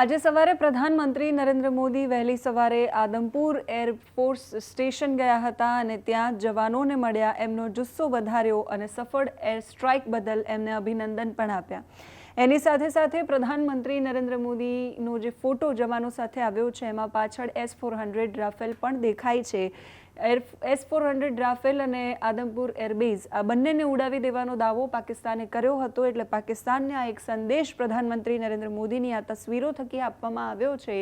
આજે સવારે પ્રધાનમંત્રી નરેન્દ્ર મોદી વહેલી સવારે આદમપુર એરફોર્સ સ્ટેશન ગયા હતા અને ત્યાં જવાનોને મળ્યા. એમનો જુસ્સો વધાર્યો અને સફળ એર સ્ટ્રાઇક બદલ એમને અભિનંદન પણ આપ્યા. એની સાથે સાથે પ્રધાનમંત્રી નરેન્દ્ર મોદીનો જે ફોટો જવાનો સાથે આવ્યો છે, એમાં પાછળ એસ ફોર હંડ્રેડ રાફેલ પણ દેખાય છે. Air S four hundred Rafale અને આદમપુર એરબેઝ આ બંનેને ઉડાવી દેવાનો દાવો પાકિસ્તાને કર્યો હતો એટલે પાકિસ્તાનને આ એક સંદેશ પ્રધાનમંત્રી નરેન્દ્ર મોદીની આ તસવીરો થકી આપવામાં આવ્યો છે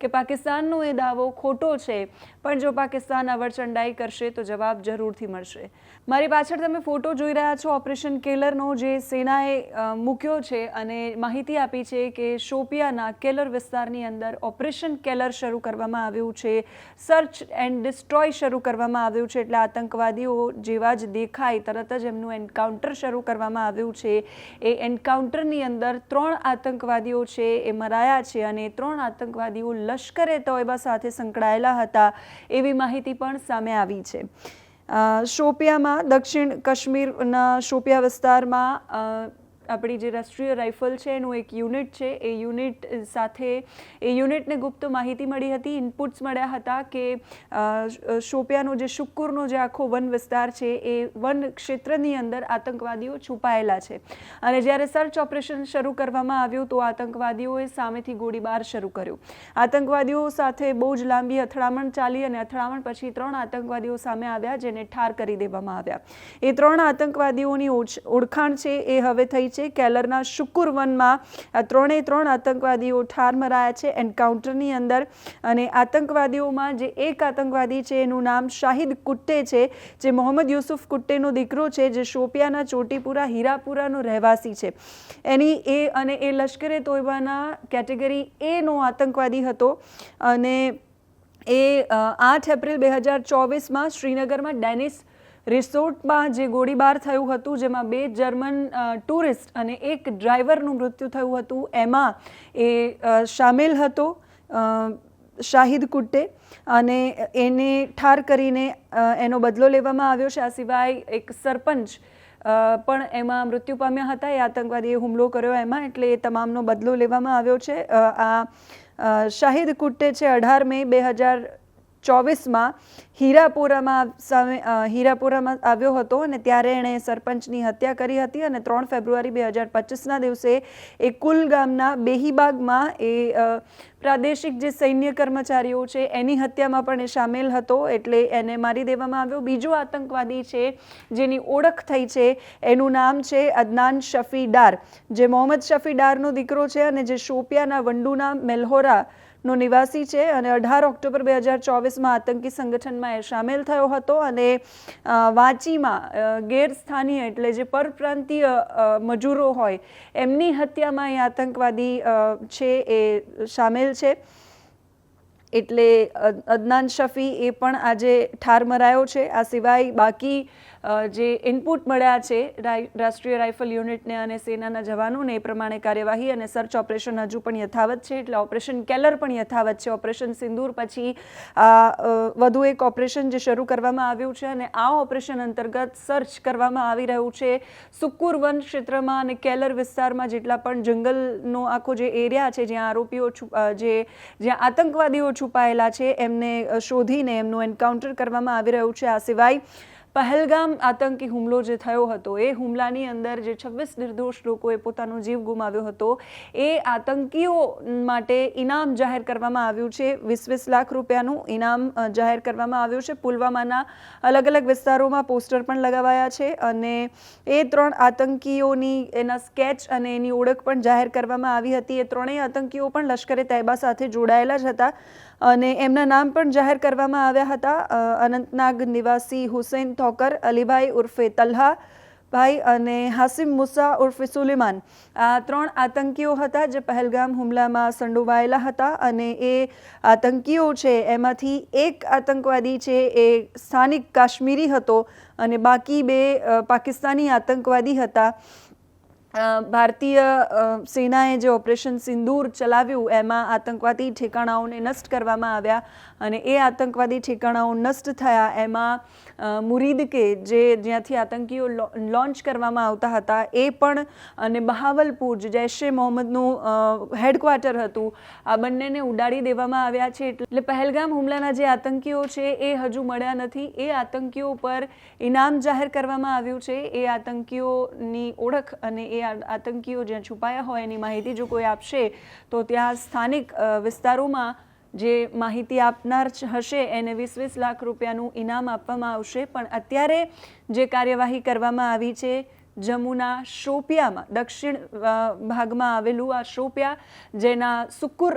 કે પાકિસ્તાનનો એ દાવો ખોટો છે. પણ જો પાકિસ્તાન અવરચંડાઈ કરશે તો જવાબ જરૂરથી મળશે. મારી પાછળ તમે ફોટો જોઈ રહ્યા છો ઓપરેશન કેલરનો જે સેનાએ મૂક્યો છે અને માહિતી આપી છે કે શોપિયાના કેલર વિસ્તારની અંદર ઓપરેશન કેલર શરૂ કરવામાં આવ્યું છે. સર્ચ એન્ડ ડિસ્ટ્રોય શરૂ કરવામાં આવ્યું છે એટલે આતંકવાદીઓ જેવા જ દેખાય, તરત જ એમનું એન્કાઉન્ટર શરૂ કરવામાં આવ્યું છે. એ એન્કાઉન્ટરની અંદર ત્રણ આતંકવાદીઓ છે, એ મરાયા છે અને ત્રણ આતંકવાદીઓ લશ્કરે તોયબા સાથે સંકળાયેલા હતા એવી માહિતી પણ સામે આવી છે. શોપિયામાં, દક્ષિણ કાશ્મીરના શોપિયા વિસ્તારમાં આપણી જે રાષ્ટ્રીય રાઇફલ છે, એનું એક યુનિટ છે. એ યુનિટ સાથે એ યુનિટને ગુપ્ત માહિતી મળી હતી. ઇનપુટ્સ મળ્યા હતા કે શોપિયાનો જે શુક્કુરનો જે આખો વન વિસ્તાર છે, એ વન ક્ષેત્રની અંદર આતંકવાદીઓ છુપાયેલા છે. અને જ્યારે સર્ચ ઓપરેશન શરૂ કરવામાં આવ્યું તો આતંકવાદીઓએ સામેથી ગોળીબાર શરૂ કર્યો. આતંકવાદીઓ સાથે બહુ જ લાંબી અથડામણ ચાલી અને અથડામણ પછી ત્રણ આતંકવાદીઓ સામે આવ્યા, જેને ઠાર કરી દેવામાં આવ્યા. એ ત્રણ આતંકવાદીઓની ઓળખાણ છે, એ હવે થઈ છે કેલરના શુકુરવનમાં ત્રણેય ત્રણ આતંકવાદીઓ ઠાર મરાયા છે એન્કાઉન્ટરની અંદર. અને આતંકવાદીઓમાં જે એક આતંકવાદી છે, એનું નામ શાહિદ કુટ્ટે છે, જે મોહમ્મદ યુસુફ કુટ્ટેનો દીકરો છે, જે શોપિયાના ચોટીપુરા, હીરાપુરાનો રહેવાસી છે. એની એ અને એ લશ્કરે તોયબાના કેટેગરી એનો આતંકવાદી હતો. અને એ આઠ એપ્રિલ બે હજાર ચોવીસમાં શ્રીનગરમાં ડેનિસ રિસોર્ટમાં જે ગોળીબાર થયું હતું, જેમાં બે જર્મન ટુરિસ્ટ અને એક ડ્રાઈવરનું મૃત્યુ થયું હતું, એમાં એ સામેલ હતો શાહિદ કુટ્ટે અને એને ઠાર કરીને એનો બદલો લેવામાં આવ્યો છે. આ સિવાય એક સરપંચ પણ એમાં મૃત્યુ પામ્યા હતા. એ આતંકવાદીએ હુમલો કર્યો એમાં, એટલે એ તમામનો બદલો લેવામાં આવ્યો છે. આ શાહિદ કુટ્ટે છે અઢાર મે બે હજાર ચોવીસમાં હીરાપુરામાં સામે હીરાપુરામાં આવ્યો હતો અને ત્યારે એણે સરપંચની હત્યા કરી હતી અને ત્રણ ફેબ્રુઆરી બે હજાર પચીસના દિવસે એ કુલગામના બેહીબાગમાં એ પ્રાદેશિક જે સૈન્ય કર્મચારીઓ છે એની હત્યામાં પણ એ સામેલ હતો એટલે એને મારી દેવામાં આવ્યો. બીજો આતંકવાદી છે જેની ઓળખ થઈ છે એનું નામ છે અદનાન શફી ડાર. જે મોહમ્મદ શફી ડારનો દીકરો છે અને જે શોપિયાના વંડુના મેલ્હોરા નો નિવાસી છે અને અઢાર ઓક્ટોબર બે હજાર ચોવીસમાં આતંકી સંગઠનમાં એ સામેલ થયો હતો અને વાંચીમાં ગેરસ્થાનીય એટલે જે પરપ્રાંતીય મજૂરો હોય, એમની હત્યામાં એ આતંકવાદી છે એ સામેલ છે. એટલે અદનાન શફી એ પણ આજે ઠાર મરાયો છે. આ સિવાય બાકી જે ઇનપુટ મળ્યા છે રાષ્ટ્રીય રાઇફલ યુનિટને અને સેનાના જવાનોને એ પ્રમાણે કાર્યવાહી અને સર્ચ ઓપરેશન હજુ પણ યથાવત છે, એટલે ઓપરેશન કેલર પણ યથાવત છે. ઓપરેશન સિંદૂર પછી આ વધુ એક ઓપરેશન જે શરૂ કરવામાં આવ્યું છે અને આ ઓપરેશન અંતર્ગત સર્ચ કરવામાં આવી રહ્યું છે. સુકુર વન ક્ષેત્રમાં અને કેલર વિસ્તારમાં જેટલા પણ જંગલનો આખો જે એરિયા છે, જ્યાં આરોપીઓ જે, જ્યાં આતંકવાદીઓ છુપાયેલા છે, એમને શોધીને એમનું એન્કાઉન્ટર કરવામાં આવી રહ્યું છે. આ સિવાય પહેલગામ આતંકી હુમલો જે થયો હતો, એ હુમલાની અંદર જે છવ્વીસ નિર્દોષ લોકોએ પોતાનો જીવ ગુમાવ્યો હતો, એ આતંકીઓ માટે ઇનામ જાહેર કરવામાં આવ્યું છે. વીસ વીસ લાખ રૂપિયાનું ઇનામ જાહેર કરવામાં આવ્યું છે. પુલવામાના અલગ અલગ વિસ્તારોમાં પોસ્ટર પણ લગાવાયા છે અને એ ત્રણ આતંકીઓની એના સ્કેચ અને એની ઓળખ પણ જાહેર કરવામાં આવી હતી. એ ત્રણેય આતંકીઓ પણ લશ્કરે તૈબા સાથે જોડાયેલા જ હતા અને એમના નામ પણ જાહેર કરવામાં આવ્યા હતા. અનંતનાગ નિવાસી હુસૈન થોકર અલીભાઈ ઉર્ફે તલ્હા ભાઈ અને હાસિમ મુસા ઉર્ફે સુલેમાન. આ ત્રણ આતંકીઓ હતા જે પહેલગામ હુમલામાં સંડોવાયેલા હતા અને એ આતંકીઓ છે, એમાંથી એક આતંકવાદી છે, એ સ્થાનિક કાશ્મીરી હતો અને બાકી બે પાકિસ્તાની આતંકવાદી હતા. ભારતીય સેનાએ જે ઓપરેશન સિંદૂર ચલાવ્યું, એમાં આતંકવાદી ઠેકાણાઓને નષ્ટ કરવામાં આવ્યા અને એ આતંકવાદી ઠેકાણાઓ નષ્ટ થયા. એમાં મુરીદ કે જે જ્યાંથી આતંકીઓ લોન્ચ કરવામાં આવતા હતા, એ પણ અને બહાવલપુર જે જૈશે મોહમ્મદનું હેડક્વાર્ટર હતું. આ બંનેને ઉડાડી દેવામાં આવ્યા છે. એટલે પહેલગામ હુમલાના જે આતંકીઓ છે, એ હજુ મળ્યા નથી. એ આતંકીઓ પર ઇનામ જાહેર કરવામાં આવ્યું છે. એ આતંકીઓની ઓળખ અને એ આતંકીઓ જ્યાં છુપાયા હોય એની માહિતી જો કોઈ આપશે, તો ત્યાં સ્થાનિક વિસ્તારોમાં જે માહિતી આપનાર હશે, એને વીસ વીસ લાખ રૂપિયાનું ઇનામ આપવામાં આવશે. પણ અત્યારે જે કાર્યવાહી કરવામાં આવી છે જમ્મુના શોપિયામાં, દક્ષિણ ભાગમાં આવેલું આ શોપિયા, જેના સુકુર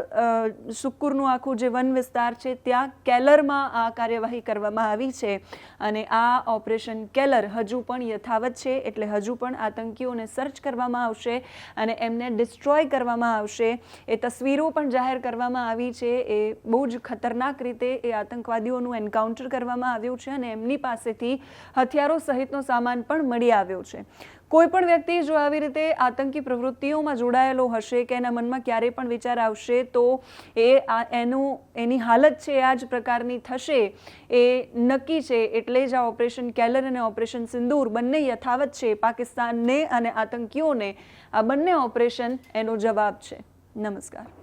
સુકુરનું આખું જે વન વિસ્તાર છે, ત્યાં કેલરમાં આ કાર્યવાહી કરવામાં આવી છે. અને આ ઓપરેશન કેલર હજુ પણ યથાવત છે, એટલે હજુ પણ આતંકીઓને સર્ચ કરવામાં આવશે અને એમને ડિસ્ટ્રોય કરવામાં આવશે. એ તસવીરો પણ જાહેર કરવામાં આવી છે. એ બહુ જ ખતરનાક રીતે એ આતંકવાદીઓનું એન્કાઉન્ટર કરવામાં આવ્યું છે અને એમની પાસેથી હથિયારો સહિતનો સામાન પણ મળી આવ્યો છે. કોઈ પણ વ્યક્તિ જો આવી રીતે આતંકી પ્રવૃત્તિઓમાં જોડાયેલો હશે કે એના મનમાં ક્યારે પણ વિચાર આવશે, તો એ એનું, એની હાલત છે આ જ પ્રકારની થશે. એ નક્કી છે, એટલે જ આ ઓપરેશન કેલર અને ઓપરેશન સિંદૂર બંને યથાવત છે, પાકિસ્તાનને અને આતંકીઓને. આ બંને ઓપરેશન એનો જવાબ છે. નમસ્કાર.